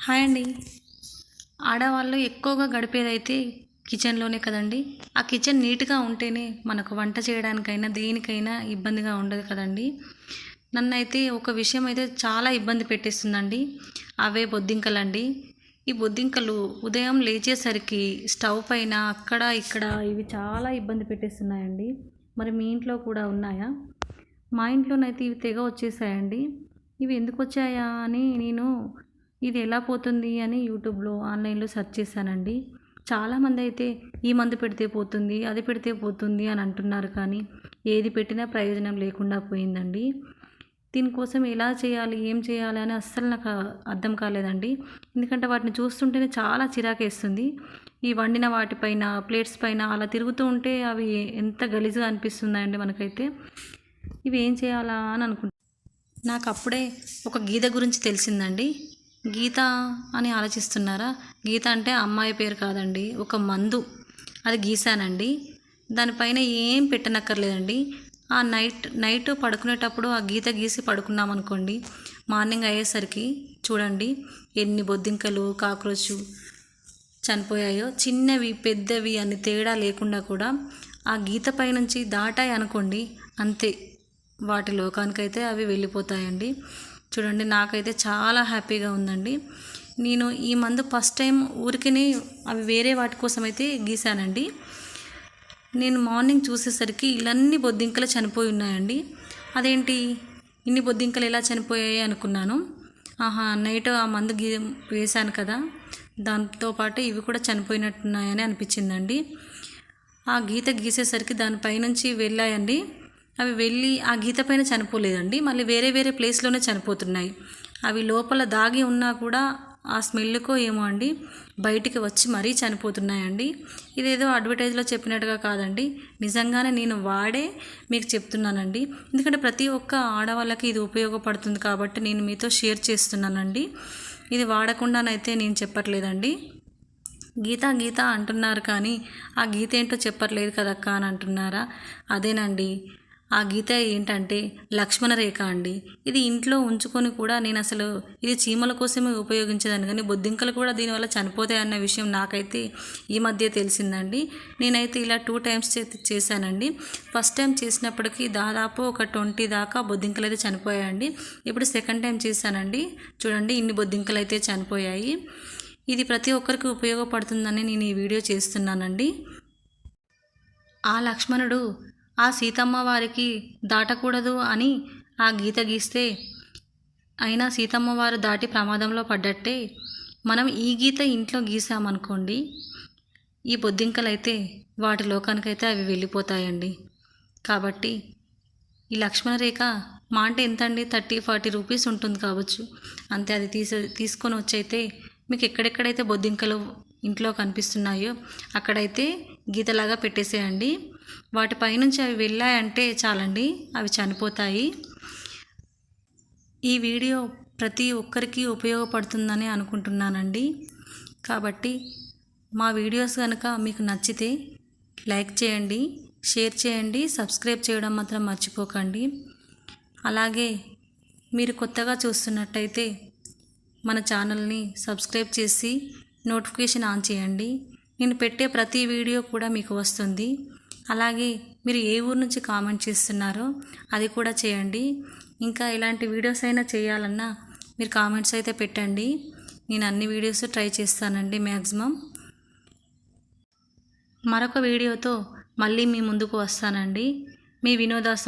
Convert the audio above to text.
Hi అండి. ఆడవాళ్ళు ఎక్కువగా గడిపేదైతే కిచెన్లోనే కదండి. ఆ కిచెన్ నీట్గా ఉంటేనే మనకు వంట చేయడానికైనా దేనికైనా ఇబ్బందిగా ఉండదు కదండి. నన్నైతే ఒక విషయం అయితే చాలా ఇబ్బంది పెట్టేస్తుందండి. అవే బొద్దింకలండి. ఈ బొద్దింకలు ఉదయం లేచేసరికి స్టవ్ పైన అక్కడ ఇక్కడ ఇవి చాలా ఇబ్బంది పెట్టేస్తున్నాయండి. మరి మీ ఇంట్లో కూడా ఉన్నాయా? మా ఇంట్లోనైతే ఇవి తెగ వచ్చేసాయండి. ఇవి ఎందుకు వచ్చాయా అని నేను ఇది ఎలా పోతుంది అని యూట్యూబ్లో ఆన్లైన్లో సెర్చ్ చేశానండి. చాలామంది అయితే ఈ మందు పెడితే పోతుంది అది పెడితే పోతుంది అని అంటున్నారు కానీ ఏది పెట్టినా ప్రయోజనం లేకుండా పోయిందండి. దీనికోసం ఎలా చేయాలి ఏం చేయాలి అని అస్సలు నాకు అర్థం కాలేదండి. ఎందుకంటే వాటిని చూస్తుంటేనే చాలా చిరాకేస్తుంది. ఈ వండిన వాటిపైన ప్లేట్స్ పైన అలా తిరుగుతూ ఉంటే అవి ఎంత గలీజుగా అనిపిస్తున్నాయండి మనకైతే. ఇవి ఏం చేయాలా అని అనుకుంటా నాకు అప్పుడే ఒక గీత గురించి తెలిసిందండి. గీత అని ఆలోచిస్తున్నారా? గీత అంటే అమ్మాయి పేరు కాదండి ఒక మందు. అది గీసానండి. దానిపైన ఏం పెట్టనక్కర్లేదండి. ఆ నైట్ నైట్ పడుకునేటప్పుడు ఆ గీత గీసి పడుకున్నాం అనుకోండి మార్నింగ్ అయ్యేసరికి చూడండి ఎన్ని బొద్దింకలు కాక్రోచ్ చనిపోయాయో. చిన్నవి పెద్దవి అని తేడా లేకుండా కూడా ఆ గీత పైనుంచి దాటాయి అనుకోండి అంతే. వాటి లోకానికైతే అవి వెళ్ళిపోతాయండి. చూడండి నాకైతే చాలా హ్యాపీగా ఉందండి. నేను ఈ మందు ఫస్ట్ టైం ఊరికే అవి వేరే వాటి కోసం అయితే గీశానండి. నేను మార్నింగ్ చూసేసరికి ఇలాన్ని బొద్దింకలు చనిపోయి ఉన్నాయండి. అదేంటి? ఇన్ని బొద్దింకలు ఎలా చనిపోయాయి అనుకున్నాను. ఆహా నైట్ ఆ మందు గీ వేశాను కదా. దాంతోపాటు ఇవి కూడా చనిపోయినట్టున్నాయని అనిపించిందండి. ఆ గీత గీసేసరికి దానిపైనుంచి వెళ్ళాయండి. అవి వెళ్ళి ఆ గీత పైన చనిపోలేదండి. మళ్ళీ వేరే వేరే ప్లేస్లోనే చనిపోతున్నాయి. అవి లోపల దాగి ఉన్నా కూడా ఆ స్మెల్కో ఏమో అండి బయటికి వచ్చి మరీ చనిపోతున్నాయండి. ఇదేదో అడ్వర్టైజ్లో చెప్పినట్టుగా కాదండి. నిజంగానే నేను వాడే మీకు చెప్తున్నానండి. ఎందుకంటే ప్రతి ఒక్క ఆడవాళ్ళకి ఇది ఉపయోగపడుతుంది కాబట్టి నేను మీతో షేర్ చేస్తున్నానండి. ఇది వాడకుండానైతే నేను చెప్పట్లేదండి. గీత గీత అంటున్నారు కానీ ఆ గీత ఏంటో చెప్పట్లేదు కదక్క అని అంటున్నారా? అదేనండి. ఆ గీత ఏంటంటే లక్ష్మణ రేఖ అండి. ఇది ఇంట్లో ఉంచుకొని కూడా నేను అసలు ఇది చీమల కోసమే ఉపయోగించేదాన్ని. కానీ బొద్దింకలు కూడా దీనివల్ల చనిపోతాయి అన్న విషయం నాకైతే ఈ మధ్య తెలిసిందండి. నేనైతే ఇలా టూ టైమ్స్ చేశానండి. ఫస్ట్ టైం చేసినప్పటికీ దాదాపు ఒక ట్వంటీ దాకా బొద్దింకలు అయితే చనిపోయాయండి. ఇప్పుడు సెకండ్ టైం చేశానండి. చూడండి ఇన్ని బొద్దింకలు అయితే చనిపోయాయి. ఇది ప్రతి ఒక్కరికి ఉపయోగపడుతుందని నేను ఈ వీడియో చేస్తున్నానండి. ఆ లక్ష్మణుడు ఆ సీతమ్మ వారికి దాటకూడదు అని ఆ గీత గీస్తే అయినా సీతమ్మ వారు దాటి ప్రమాదంలో పడ్డట్టే మనం ఈ గీత ఇంట్లో గీసామనుకోండి ఈ బొద్దింకలైతే వాటి లోకానికైతే అవి వెళ్ళిపోతాయండి. కాబట్టి ఈ లక్ష్మణ రేఖ మా అంటే ఎంతండి? థర్టీ ఫార్టీ రూపీస్ ఉంటుంది కావచ్చు. అంతే అది తీసే తీసుకొని వచ్చైతే మీకు ఎక్కడెక్కడైతే బొద్దింకలు ఇంట్లో కనిపిస్తున్నాయో అక్కడైతే గీతలాగా పెట్టేసేయండి. వాటిపైనుంచి అవి వెళ్ళాయంటే చాలండి అవి చనిపోతాయి. ఈ వీడియో ప్రతి ఒక్కరికి ఉపయోగపడుతుందని అనుకుంటున్నానండి. కాబట్టి మా వీడియోస్ కనుక మీకు నచ్చితే లైక్ చేయండి షేర్ చేయండి సబ్స్క్రైబ్ చేయడం మాత్రం మర్చిపోకండి. అలాగే మీరు కొత్తగా చూస్తున్నట్టయితే మన ఛానల్ని సబ్స్క్రైబ్ చేసి నోటిఫికేషన్ ఆన్ చేయండి. నేను పెట్టే ప్రతి వీడియో కూడా మీకు వస్తుంది. అలాగే మీరు ఏ ఊరు నుంచి కామెంట్ చేస్తున్నారో అది కూడా చేయండి. ఇంకా ఇలాంటి వీడియోస్ అయినా చేయాలన్నా మీరు కామెంట్స్ అయితే పెట్టండి. నేను అన్ని వీడియోస్ ట్రై చేస్తానండి మ్యాక్సిమం మరొక వీడియోతో మళ్ళీ మీ ముందుకు వస్తానండి. మీ వినోదాస్